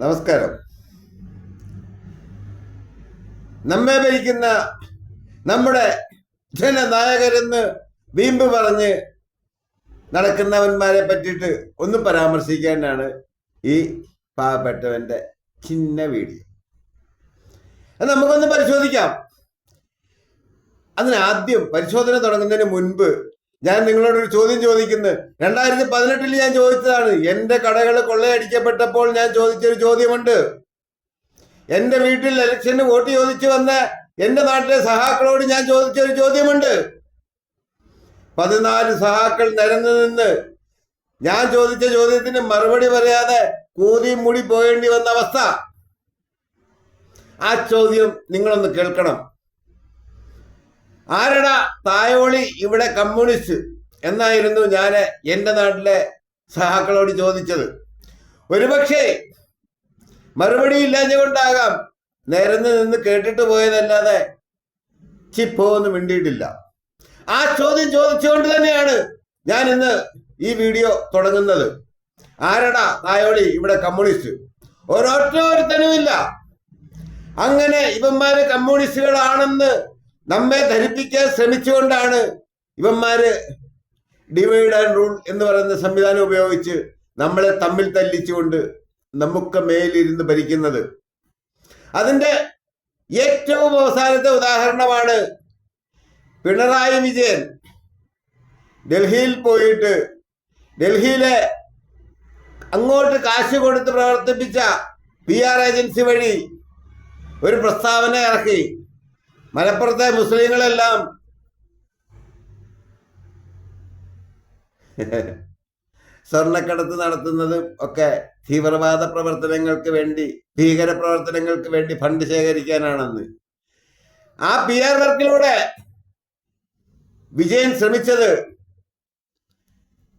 നമസ്കാരം. നമ്മെ ഭരിക്കുന്ന നമ്മുടെ ജനനായകരെന്ന് വീമ്പ് പറഞ്ഞ് നടക്കുന്നവന്മാരെ പറ്റിയിട്ട് ഒന്ന് പരാമർശിക്കാനാണ് ഈ പാവപ്പെട്ടവന്റെ ചിന്ന വീഡിയോ. നമുക്കൊന്ന് പരിശോധിക്കാം. അതിനാദ്യം പരിശോധന തുടങ്ങുന്നതിന് മുൻപ് ഞാൻ നിങ്ങളോടൊരു ചോദ്യം ചോദിക്കുന്നത് രണ്ടായിരത്തി പതിനെട്ടിൽ ഞാൻ ചോദിച്ചതാണ് എന്റെ കടകൾ കൊള്ളയടിക്കപ്പെട്ടപ്പോൾ ഞാൻ ചോദിച്ചൊരു ചോദ്യമുണ്ട്. എന്റെ വീട്ടിൽ ഇലക്ഷന് വോട്ട് ചോദിച്ചു വന്ന എന്റെ നാട്ടിലെ സഹാക്കളോട് ഞാൻ ചോദിച്ചൊരു ചോദ്യമുണ്ട്. പതിനാല് സഹാക്കൾ നിരന്നു നിന്ന് ഞാൻ ചോദിച്ച ചോദ്യത്തിന് മറുപടി പറയാതെ കൂതി മുടി പോകേണ്ടി വന്ന അവസ്ഥ. ആ ചോദ്യം നിങ്ങളൊന്ന് കേൾക്കണം. ആരടാ തായോളി ഇവിടെ കമ്മ്യൂണിസ്റ്റ്? എന്നായിരുന്നു ഞാൻ എന്റെ നാട്ടിലെ സഹാക്കളോട് ചോദിച്ചത്. ഒരുപക്ഷെ മറുപടി ഇല്ലാഞ്ഞ കൊണ്ടാകാം നിരന്ന് നിന്ന് കേട്ടിട്ട് പോയതല്ലാതെ ചിപ്പോ എന്ന് മിണ്ടിയിട്ടില്ല. ആ ചോദ്യം ചോദിച്ചുകൊണ്ട് തന്നെയാണ് ഞാൻ ഇന്ന് ഈ വീഡിയോ തുടങ്ങുന്നത്. ആരടാ തായോളി ഇവിടെ കമ്മ്യൂണിസ്റ്റ്? ഒരൊറ്റ ഒരുത്തനുമില്ല. അങ്ങനെ ഇവന്മാര് കമ്മ്യൂണിസ്റ്റുകളാണെന്ന് നമ്മെ ധരിപ്പിക്കാൻ ശ്രമിച്ചുകൊണ്ടാണ് ഇവന്മാര് ഡിവൈഡ് ആൻഡ് റൂൾ എന്ന് പറയുന്ന സംവിധാനം ഉപയോഗിച്ച് നമ്മളെ തമ്മിൽ തല്ലിച്ചുകൊണ്ട് നമുക്ക് മേലിരുന്ന് ഭരിക്കുന്നത്. അതിന്റെ ഏറ്റവും അവസാനത്തെ ഉദാഹരണമാണ് പിണറായി വിജയൻ. ഡൽഹിയിൽ പോയിട്ട് ഡൽഹിയിലെ അങ്ങോട്ട് കാശ് കൊടുത്ത് പ്രവർത്തിപ്പിച്ച പി ആർ ഏജൻസി വഴി ഒരു പ്രസ്താവന ഇറക്കി. മലപ്പുറത്തെ മുസ്ലിങ്ങളെല്ലാം സ്വർണക്കടത്ത് നടത്തുന്നതും ഒക്കെ തീവ്രവാദ പ്രവർത്തനങ്ങൾക്ക് വേണ്ടി ഭീകര പ്രവർത്തനങ്ങൾക്ക് വേണ്ടി ഫണ്ട് ശേഖരിക്കാനാണെന്ന്. ആ പി ആർ വർക്കിലൂടെ വിജയൻ ശ്രമിച്ചത്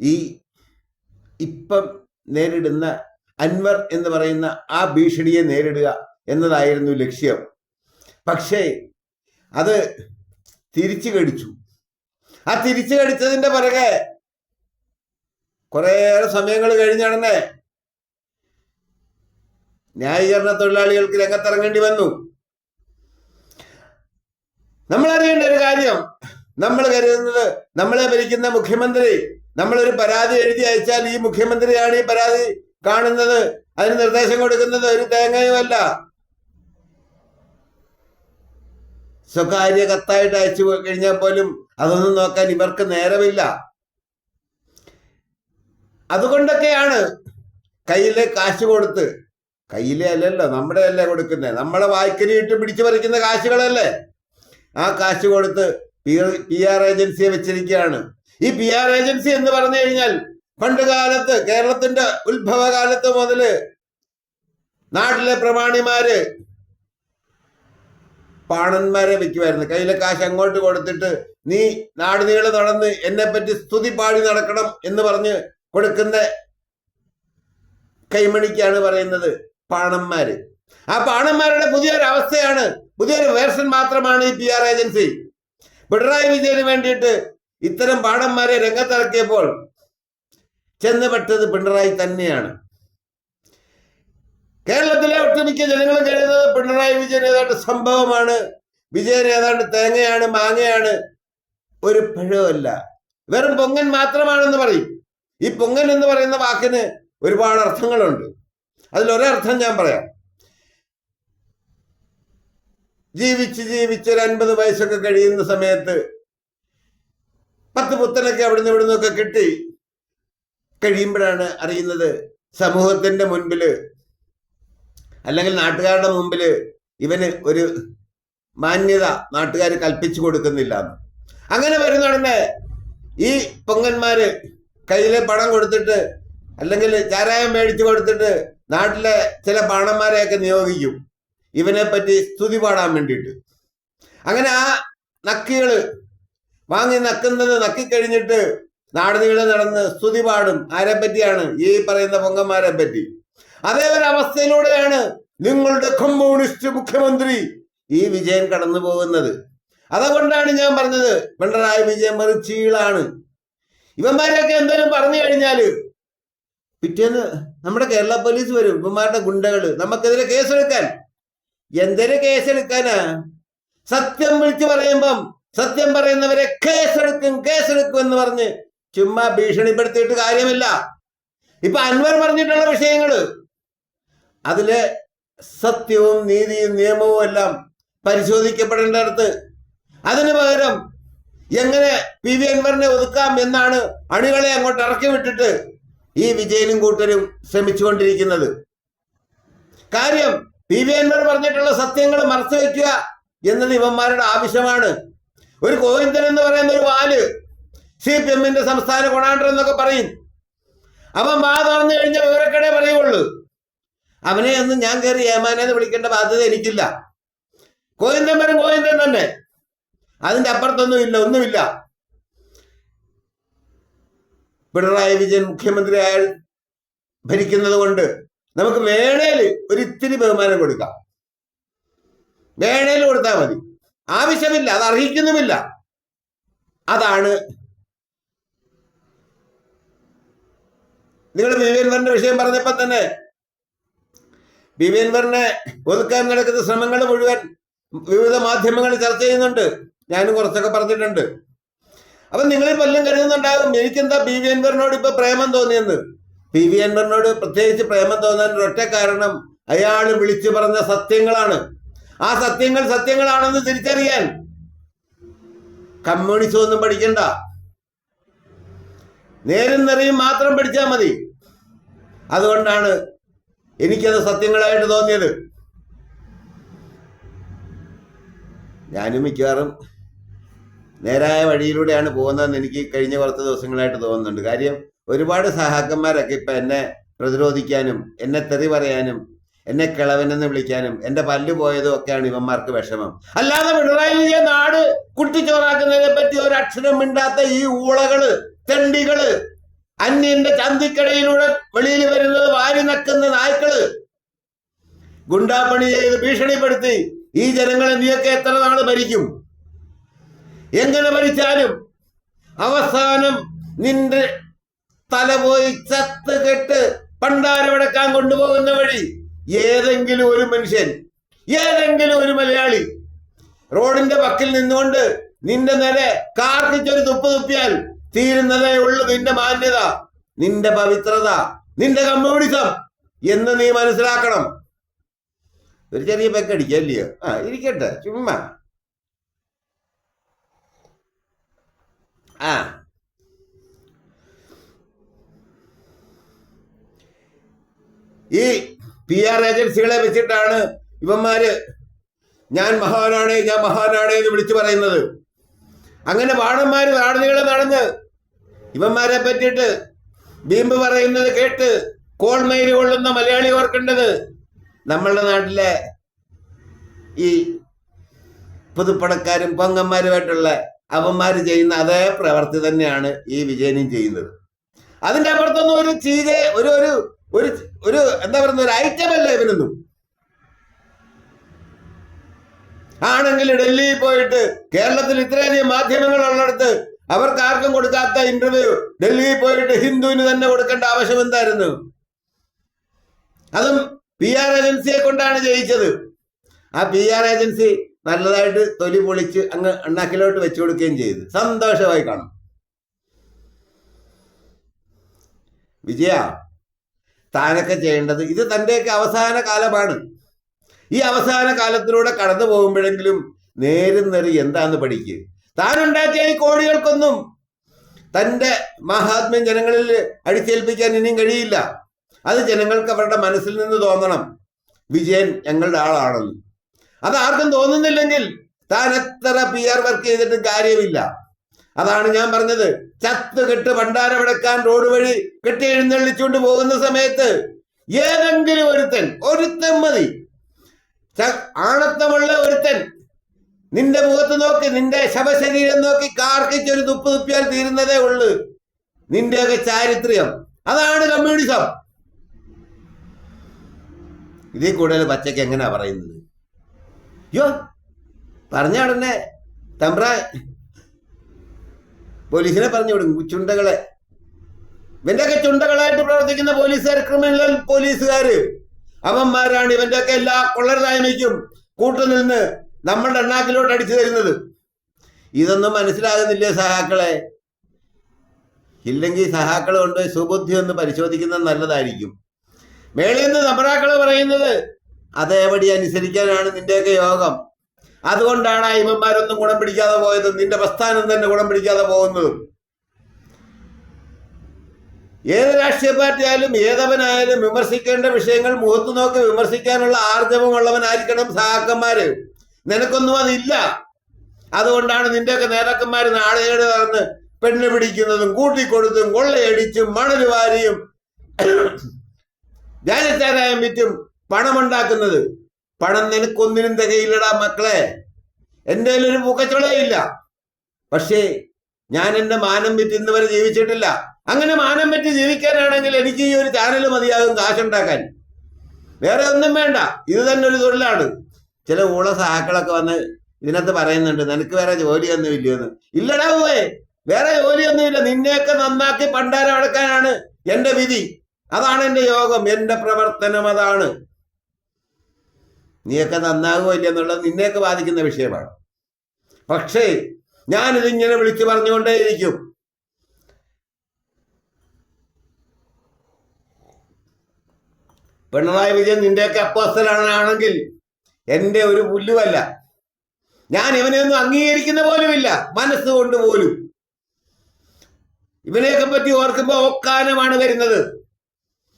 ഈ ഇപ്പം നേരിടുന്ന അൻവർ എന്ന് പറയുന്ന ആ ഭീഷണിയെ നേരിടുക എന്നതായിരുന്നു ലക്ഷ്യം. പക്ഷേ അത് തിരിച്ചു കടിച്ചു. ആ തിരിച്ചു കടിച്ചതിന്റെ പിറകെ കുറേയേറെ സമയങ്ങൾ കഴിഞ്ഞാണെന്നേ ന്യായീകരണ തൊഴിലാളികൾക്ക് രംഗത്തിറങ്ങേണ്ടി വന്നു. നമ്മൾ അറിയേണ്ട ഒരു കാര്യം നമ്മൾ കരുതുന്നത് നമ്മളെ ഭരിക്കുന്ന മുഖ്യമന്ത്രി നമ്മളൊരു പരാതി എഴുതി അയച്ചാൽ ഈ മുഖ്യമന്ത്രിയാണ് ഈ പരാതി കാണുന്നത്. അതിന് നിർദ്ദേശം കൊടുക്കുന്നത് ഒരു തേങ്ങയുമല്ല സ്വകാര്യ കത്തായിട്ട് അയച്ചു കഴിഞ്ഞാൽ പോലും അതൊന്നും നോക്കാൻ ഇവർക്ക് നേരമില്ല. അതുകൊണ്ടൊക്കെയാണ് കയ്യിലെ കാശ് കൊടുത്ത് കയ്യിലെ അല്ലല്ലോ നമ്മുടെ അല്ലേ കൊടുക്കുന്നത് നമ്മളെ വായ്ക്കരിയിട്ട് പിടിച്ചു പറിക്കുന്ന കാശുകളല്ലേ? ആ കാശ് കൊടുത്ത് പി ആർ ഏജൻസിയെ വെച്ചിരിക്കുകയാണ്. ഈ പി ആർ ഏജൻസി എന്ന് പറഞ്ഞു കഴിഞ്ഞാൽ പണ്ട് കാലത്ത് കേരളത്തിന്റെ ഉത്ഭവകാലത്ത് മുതൽ നാട്ടിലെ പ്രമാണിമാര് പാണന്മാരെ വെക്കുമായിരുന്നു. കയ്യിലെ കാശ് അങ്ങോട്ട് കൊടുത്തിട്ട് നീ നാട് നീളെ നടന്ന് എന്നെ പറ്റി സ്തുതി പാടി നടക്കണം എന്ന് പറഞ്ഞ് കൊടുക്കുന്ന കൈമണിക്കാണ് പറയുന്നത് പാണന്മാര്. ആ പാണന്മാരുടെ പുതിയൊരു അവസ്ഥയാണ് പുതിയൊരു വേർഷൻ മാത്രമാണ് ഈ പി ആർ ഏജൻസി. പിണറായി വിജയന് വേണ്ടിയിട്ട് ഇത്തരം പാണന്മാരെ രംഗത്തിറക്കിയപ്പോൾ ചെന്നുപെട്ടത് പിണറായി തന്നെയാണ്. കേരളത്തിലെ ഒട്ടുമിക്ക ജനങ്ങൾ കരുതുന്നത് പിണറായി വിജയൻ ഏതാണ്ട് സംഭവമാണ് വിജയൻ ഏതാണ്ട് തേങ്ങയാണ് മാങ്ങയാണ്. ഒരു പഴമല്ല വെറും പൊങ്ങൻ മാത്രമാണെന്ന് പറയും. ഈ പൊങ്ങൻ എന്ന് പറയുന്ന വാക്കിന് ഒരുപാട് അർത്ഥങ്ങളുണ്ട്. അതിലൊരർത്ഥം ഞാൻ പറയാം. ജീവിച്ച് ജീവിച്ച് ഒരു അൻപത് വയസ്സൊക്കെ കഴിയുന്ന സമയത്ത് പത്ത് പുത്തനൊക്കെ അവിടുന്ന് ഇവിടുന്നൊക്കെ കിട്ടി. കഴിയുമ്പോഴാണ് അറിയുന്നത് സമൂഹത്തിന്റെ മുൻപിൽ അല്ലെങ്കിൽ നാട്ടുകാരുടെ മുമ്പിൽ ഇവന് ഒരു മാന്യത നാട്ടുകാർ കൽപ്പിച്ചു കൊടുക്കുന്നില്ല. അങ്ങനെ വരുന്നുണ്ട് ഈ പൊങ്ങന്മാര് കയ്യിലെ പണം കൊടുത്തിട്ട് അല്ലെങ്കിൽ ചാരായം മേടിച്ചു കൊടുത്തിട്ട് നാട്ടിലെ ചില പാണന്മാരെയൊക്കെ നിയോഗിക്കും. ഇവനെ പറ്റി സ്തുതി പാടാൻ വേണ്ടിയിട്ട്. അങ്ങനെ ആ നക്കികൾ വാങ്ങി നക്കുന്നത് നക്കിക്കഴിഞ്ഞിട്ട് നാട് നടന്ന് സ്തുതി പാടും. ആരെ പറ്റിയാണ് ഈ പറയുന്ന പൊങ്ങന്മാരെ പറ്റി അതേ ഒരു അവസ്ഥയിലൂടെയാണ് നിങ്ങളുടെ കമ്മ്യൂണിസ്റ്റ് മുഖ്യമന്ത്രി ഈ വിജയൻ കടന്നു പോകുന്നത്. അതുകൊണ്ടാണ് ഞാൻ പറഞ്ഞത് പിണറായി വിജയൻ വെറും ചീളാണ്. ഇവന്മാരെയൊക്കെ എന്തെങ്കിലും പറഞ്ഞു കഴിഞ്ഞാൽ പിറ്റേന്ന് നമ്മുടെ കേരള പോലീസ് വരും ഇവന്മാരുടെ ഗുണ്ടകൾ. നമുക്കെതിരെ കേസെടുക്കാൻ. എന്തിനു കേസെടുക്കാനാ? സത്യം വിളിച്ചു പറയുമ്പം സത്യം പറയുന്നവരെ കേസെടുക്കും കേസെടുക്കും എന്ന് പറഞ്ഞ് ചുമ്മാ ഭീഷണിപ്പെടുത്തിയിട്ട് കാര്യമില്ല. ഇപ്പൊ അൻവർ പറഞ്ഞിട്ടുള്ള വിഷയങ്ങൾ അതിലെ സത്യവും നീതിയും നിയമവും എല്ലാം പരിശോധിക്കപ്പെടേണ്ടടുത്ത്. അതിനു പകരം എങ്ങനെ പി വി അൻവറിനെ ഒതുക്കാം എന്നാണ് അണികളെ അങ്ങോട്ട് ഇറക്കി വിട്ടിട്ട് ഈ വിജയനും കൂട്ടരും ശ്രമിച്ചുകൊണ്ടിരിക്കുന്നത്. കാര്യം പി വി അൻവർ പറഞ്ഞിട്ടുള്ള സത്യങ്ങൾ മറച്ചു വയ്ക്കുക എന്നത് ഇവന്മാരുടെ ആവശ്യമാണ്. ഒരു ഗോവിന്ദൻ എന്ന് പറയുന്ന ഒരു വാൽ സി പി എമ്മിന്റെ സംസ്ഥാന കൊണാണ്ടർ എന്നൊക്കെ പറയും. അവൻ വാ തുറന്നു കഴിഞ്ഞാൽ വിവരക്കടേ പറയുള്ളൂ. അവനെ ഒന്നും ഞാൻ കയറി ഏമാനെന്ന് വിളിക്കേണ്ട ബാധ്യത എനിക്കില്ല. ഗോവിന്ദൻ വരും ഗോവിന്ദൻ തന്നെ. അതിന്റെ അപ്പുറത്തൊന്നും ഇല്ല ഒന്നുമില്ല. പിണറായി വിജയൻ മുഖ്യമന്ത്രി അയാൾ ഭരിക്കുന്നത് കൊണ്ട് നമുക്ക് വേണേൽ ഒരിത്തിരി ബഹുമാനം കൊടുക്കാം. വേണേൽ കൊടുത്താൽ മതി. ആവശ്യമില്ല അത് അർഹിക്കുന്നുമില്ല. അതാണ് നിങ്ങൾ വിവേൻവറിന്റെ വിഷയം പറഞ്ഞപ്പോ തന്നെ വിവേൻവറിനെ ഒതുക്കാൻ നടക്കുന്ന ശ്രമങ്ങൾ മുഴുവൻ വിവിധ മാധ്യമങ്ങൾ ചർച്ച ചെയ്യുന്നുണ്ട്. ഞാനും കുറച്ചൊക്കെ പറഞ്ഞിട്ടുണ്ട്. അപ്പൊ നിങ്ങൾ പലരും കരുതുന്നുണ്ടാകും. എനിക്കെന്താ ബി വി അൻവറിനോട് ഇപ്പൊ പ്രേമം തോന്നിയെന്ന്? പി വി അൻവറിനോട് പ്രത്യേകിച്ച് പ്രേമം തോന്നാൻ ഒരൊറ്റ കാരണം അയാൾ വിളിച്ചു പറഞ്ഞ സത്യങ്ങളാണ്. ആ സത്യങ്ങൾ സത്യങ്ങളാണെന്ന് തിരിച്ചറിയാൻ കമ്മ്യൂണിസം ഒന്നും പഠിക്കണ്ട. നേരും നിറയും മാത്രം പഠിച്ചാൽ മതി. അതുകൊണ്ടാണ് എനിക്കത് സത്യങ്ങളായിട്ട് തോന്നിയത്. ഞാനും മിക്കവാറും നേരായ വഴിയിലൂടെയാണ് പോകുന്നതെന്ന് എനിക്ക് കഴിഞ്ഞ കുറച്ച് ദിവസങ്ങളായിട്ട് തോന്നുന്നുണ്ട്. കാര്യം ഒരുപാട് സഹാക്കന്മാരൊക്കെ ഇപ്പം എന്നെ പ്രതിരോധിക്കാനും എന്നെ തെറി പറയാനും എന്നെ കിളവനെന്ന് വിളിക്കാനും എന്റെ പല്ല് പോയതും ഒക്കെയാണ് ഇവന്മാർക്ക് വിഷമം. അല്ലാതെ പിണറായി വിജയൻ നാട് കുട്ടിച്ചോറാക്കുന്നതിനെ പറ്റി ഒരു മിണ്ടാത്ത ഈ ഊളകൾ തെണ്ടികൾ അന്യന്റെ ചന്തിക്കടയിലൂടെ വെളിയിൽ വരുന്നത് വാരി നക്കുന്ന നായ്ക്കൾ ഗുണ്ടാപ്പണി ചെയ്ത് ഭീഷണിപ്പെടുത്തി ഈ ജനങ്ങളെ നീയൊക്കെ എത്ര നാൾ ഭരിക്കും? എങ്ങനെ ഭരിച്ചാലും അവസാനം നിന്റെ തല പോയി ചത്ത് കെട്ട് പണ്ടാരമടക്കാൻ കൊണ്ടുപോകുന്ന വഴി ഏതെങ്കിലും ഒരു മനുഷ്യൻ ഏതെങ്കിലും ഒരു മലയാളി റോഡിന്റെ പക്കിൽ നിന്നുകൊണ്ട് നിന്റെ നേരെ കാർക്കിച്ചൊരു തുപ്പ് തുപ്പിയാൽ തീരുന്നതേ ഉള്ളൂ നിന്റെ മാന്യത നിന്റെ പവിത്രത നിന്റെ കമ്മ്യൂണിസം എന്ന് നീ മനസ്സിലാക്കണം. ഒരു ചെറിയ പെക്കടിക്കുക അല്ലയോ ആ ഇരിക്കട്ടെ ചുമ്മാ. ആ. ഈ പി ആർ ഏജൻസികളെ വെച്ചിട്ടാണ് ഇവന്മാര് ഞാൻ മഹാനാണേ ഞാൻ മഹാനാണേ എന്ന് വിളിച്ചു പറയുന്നത്. അങ്ങനെ വാണന്മാര് നാടുകളെ നടന്ന് ഇവന്മാരെ പറ്റിയിട്ട് ബീമ്പ് പറയുന്നത് കേട്ട് കോൾമേരി കൊള്ളുന്ന മലയാളി ഓർക്കേണ്ടത് നമ്മളുടെ നാട്ടിലെ ഈ പുതുപ്പണക്കാരും പൊങ്ങന്മാരുമായിട്ടുള്ള അവന്മാർ ചെയ്യുന്ന അതേ പ്രവർത്തി തന്നെയാണ് ഈ വിജയനും ചെയ്യുന്നത്. അതിന്റെ അപ്പുറത്തൊന്നും ഒരു ചീര ഒരു ഒരു ഒരു ഒരു എന്താ പറയുന്ന ഒരു ഐറ്റമല്ല ഇവനൊന്നും. ആണെങ്കിൽ ഡൽഹിയിൽ പോയിട്ട് കേരളത്തിൽ ഇത്രയധികം മാധ്യമങ്ങൾ ഉള്ളിടത്ത് അവർക്ക് ആർക്കും കൊടുക്കാത്ത ഇന്റർവ്യൂ ഡൽഹിയിൽ പോയിട്ട് ഹിന്ദുവിന് തന്നെ കൊടുക്കേണ്ട ആവശ്യം എന്തായിരുന്നു? അതും പി ആർ ഏജൻസിയെ കൊണ്ടാണ് ജയിച്ചത്. ആ പി ആർ ഏജൻസി നല്ലതായിട്ട് തൊലി പൊളിച്ച് അങ്ങ് അണ്ണാക്കിലോട്ട് വെച്ചു കൊടുക്കുകയും ചെയ്തു. സന്തോഷമായി കാണും. വിജയ താനൊക്കെ ചെയ്യേണ്ടത് ഇത് തന്റെയൊക്കെ അവസാന കാലമാണ്. ഈ അവസാന കാലത്തിലൂടെ കടന്നു പോകുമ്പോഴെങ്കിലും നേരും നെറി എന്താന്ന് പഠിക്കുക താൻ ഉണ്ടാക്കിയ ഈ കോടികൾക്കൊന്നും തന്റെ മഹാത്മ്യം ജനങ്ങളിൽ അടിച്ചേൽപ്പിക്കാൻ ഇനിയും കഴിയില്ല. അത് ജനങ്ങൾക്ക് അവരുടെ മനസ്സിൽ നിന്ന് തോന്നണം. വിജയൻ ഞങ്ങളുടെ ആളാണെന്ന്. അത് ആർക്കും തോന്നുന്നില്ലെങ്കിൽ താൻ എത്ര പി ആർ വർക്ക് ചെയ്തിട്ട് കാര്യമില്ല. അതാണ് ഞാൻ പറഞ്ഞത്. ചത്ത് കെട്ട് ഭണ്ഡാരമടക്കാൻ റോഡ് വഴി കെട്ടി എഴുന്നള്ളിച്ചുകൊണ്ട് പോകുന്ന സമയത്ത് ഏതെങ്കിലും ഒരുത്തൻ ഒരുത്തൻ മതി. ആണത്തമുള്ള ഒരുത്തൻ നിന്റെ മുഖത്ത് നോക്കി നിന്റെ ശവശരീരം നോക്കി കാർക്കിച്ചൊരു തുപ്പ് തുപ്പിയാൽ തീരുന്നതേ ഉള്ളു. നിന്റെയൊക്കെ ചാരിത്രം അതാണ് കമ്മ്യൂണിസം ഇതിൽ കൂടുതൽ പച്ചയ്ക്ക് എങ്ങനെയാ പറയുന്നത്? യോ പറഞ്ഞ ഉടനെ തമ്പ്ര പോലീസിനെ പറഞ്ഞു വിടും ചുണ്ടകളെ. ഇവന്റെയൊക്കെ ചുണ്ടകളായിട്ട് പ്രവർത്തിക്കുന്ന പോലീസുകാർ ക്രിമിനൽ പോലീസുകാര്. അവന്മാരാണ് ഇവന്റെയൊക്കെ എല്ലാ കൊള്ളരുതായ്മയ്ക്കും കൂട്ടുനിന്ന് നമ്മളുടെ എണ്ണാക്കിലോട്ട് അടിച്ചു തരുന്നത്. ഇതൊന്നും മനസ്സിലാകുന്നില്ലേ സഹാക്കളെ? ഇല്ലെങ്കിൽ സഹാക്കൾ കൊണ്ട് സുബുദ്ധി ഒന്ന് പരിശോധിക്കുന്നത് നല്ലതായിരിക്കും. മേളിൽ നിന്ന് നമ്പറാക്കൾ പറയുന്നത് അതേപടി അനുസരിക്കാനാണ് നിന്റെയൊക്കെ യോഗം. അതുകൊണ്ടാണ് ആ ഗുണം പിടിക്കാതെ പോയത് നിന്റെ പ്രസ്ഥാനം തന്നെ ഗുണം പിടിക്കാതെ പോകുന്നതും. ഏത് രാഷ്ട്രീയ പാർട്ടി ആയാലും ഏതവനായാലും വിമർശിക്കേണ്ട വിഷയങ്ങൾ മുഖത്ത് നോക്കി വിമർശിക്കാനുള്ള ആർജവമുള്ളവനായിരിക്കണം സഹാക്കന്മാര്. നിനക്കൊന്നും അതില്ല. അതുകൊണ്ടാണ് നിന്റെയൊക്കെ നേതാക്കന്മാർ നാളേട് നടന്ന് പെണ്ണ് പിടിക്കുന്നതും കൂട്ടിക്കൊടുത്തും കൊള്ളയടിച്ചും മണൽ വാരിയും ജാനച്ചാരായം വിറ്റും പണമുണ്ടാക്കുന്നത്. പണം നിനക്കൊന്നിനും തികയില്ലടാ മക്കളെ. എന്റെ ഒരു മുഖച്ചുളയില്ല പക്ഷേ ഞാൻ എന്റെ മാനം വിറ്റ് ഇന്ന് വരെ ജീവിച്ചിട്ടില്ല. അങ്ങനെ മാനം വിറ്റ് ജീവിക്കാനാണെങ്കിൽ എനിക്ക് ഈ ഒരു ചാനൽ മതിയാകും കാശുണ്ടാക്കാൻ. വേറെ ഒന്നും വേണ്ട. ഇത് തന്നെ ഒരു തൊഴിലാണ്. ചില ഊള സഹാക്കളൊക്കെ വന്ന് ഇതിനകത്ത് പറയുന്നുണ്ട് നിനക്ക് വേറെ ജോലിയൊന്നും ഇല്ലയെന്ന്. ഇല്ലടാ പോവേ വേറെ ജോലിയൊന്നുമില്ല നിന്നെയൊക്കെ നന്നാക്കി പണ്ടാരം അടക്കാനാണ് എന്റെ വിധി. അതാണ് എന്റെ യോഗം എന്റെ പ്രവർത്തനം അതാണ്. നീയൊക്കെ നന്നാകുമോ ഇല്ല എന്നുള്ളത് നിന്നെയൊക്കെ ബാധിക്കുന്ന വിഷയമാണ്. പക്ഷേ ഞാനിതിങ്ങനെ വിളിച്ചു പറഞ്ഞുകൊണ്ടേയിരിക്കും. പിണറായി വിജയൻ നിന്റെയൊക്കെ അപ്പോസ്തലാണെങ്കിൽ എന്റെ ഒരു പുല്ലുമല്ല ഞാൻ ഇവനെ ഒന്നും അംഗീകരിക്കുന്ന പോലുമില്ല. മനസ്സുകൊണ്ട് പോലും. ഇവനെയൊക്കെ പറ്റി ഓർക്കുമ്പോൾ ഓക്കാനമാണ് വരുന്നത്.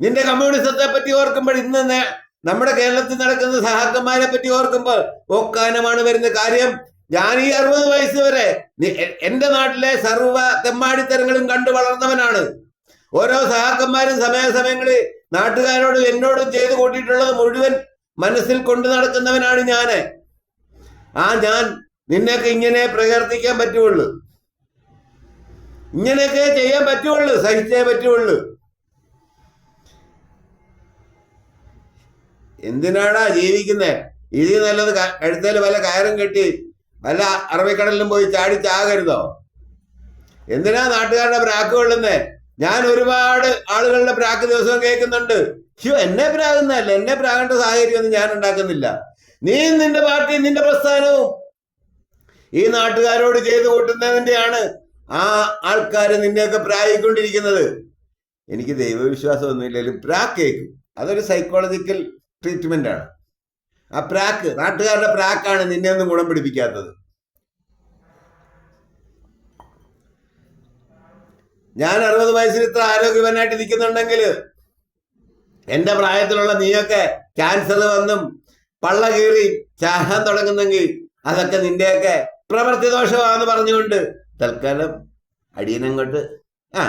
നിന്റെ കമ്മ്യൂണിസത്തെ പറ്റി ഓർക്കുമ്പോൾ ഇന്ന് നമ്മുടെ കേരളത്തിൽ നടക്കുന്ന സഹാക്കന്മാരെ പറ്റി ഓർക്കുമ്പോൾ ഓക്കാനമാണ് വരുന്ന കാര്യം. ഞാൻ ഈ അറുപത് വയസ്സ് വരെ എന്റെ നാട്ടിലെ സർവ തെമ്മാടിത്തരങ്ങളും കണ്ടു വളർന്നവനാണ്. ഓരോ സഹാക്കന്മാരും സമയാസമയങ്ങളിൽ നാട്ടുകാരോടും എന്നോടും ചെയ്തു കൂട്ടിയിട്ടുള്ളത് മുഴുവൻ മനസ്സിൽ കൊണ്ടു നടക്കുന്നവനാണ് ഞാൻ. ആ ഞാൻ നിന്നെയൊക്കെ ഇങ്ങനെ പ്രകീർത്തിക്കാൻ പറ്റുള്ളൂ ഇങ്ങനെയൊക്കെ ചെയ്യാൻ പറ്റുള്ളൂ സഹിച്ചേ പറ്റുള്ളൂ എന്തിനാടാ ജീവിക്കുന്നേ? ഇതിൽ നല്ലത് കഴുത്തേൽ വല്ല കയറും കെട്ടി വല്ല അറബിക്കടലിലും പോയി ചാടി ചാകരുതോ? എന്തിനാ നാട്ടുകാരുടെ പ്രാക്ക് കൊള്ളുന്നേ? ഞാൻ ഒരുപാട് ആളുകളുടെ പ്രാക്ക് ദിവസവും കേൾക്കുന്നുണ്ട്. ഷ്യോ എന്നെ പ്രാകുന്നതല്ല. എന്നെ പ്രാകേണ്ട സാഹചര്യമൊന്നും ഞാൻ ഉണ്ടാക്കുന്നില്ല. നീ നിന്റെ പാർട്ടിയും നിന്റെ പ്രസ്ഥാനവും ഈ നാട്ടുകാരോട് ചെയ്തു കൂട്ടുന്നതിന്റെയാണ് ആ ആൾക്കാർ നിന്നെയൊക്കെ പ്രായിക്കൊണ്ടിരിക്കുന്നത്. എനിക്ക് ദൈവവിശ്വാസമൊന്നുമില്ലെങ്കിലും പ്രാക്ക് കേൾക്കും. അതൊരു സൈക്കോളജിക്കൽ ട്രീറ്റ്മെന്റ് ആണ്. ആ പ്രാക്ക് നാട്ടുകാരുടെ പ്രാക്കാണ് നിന്നെ ഒന്നും ഗുണം പിടിപ്പിക്കാത്തത്. ഞാൻ അറുപത് വയസ്സിൽ ഇത്ര ആരോഗ്യവാനായിട്ട് നിൽക്കുന്നുണ്ടെങ്കിൽ എന്റെ പ്രായത്തിലുള്ള നീയൊക്കെ ക്യാൻസർ വന്നും പള്ള കീറി ചാഹാൻ തുടങ്ങുന്നെങ്കിൽ അതൊക്കെ നിന്റെയൊക്കെ പ്രവൃത്തി ദോഷമാണെന്ന് പറഞ്ഞുകൊണ്ട് തൽക്കാലം അടിയനങ്ങോട്ട്. ആ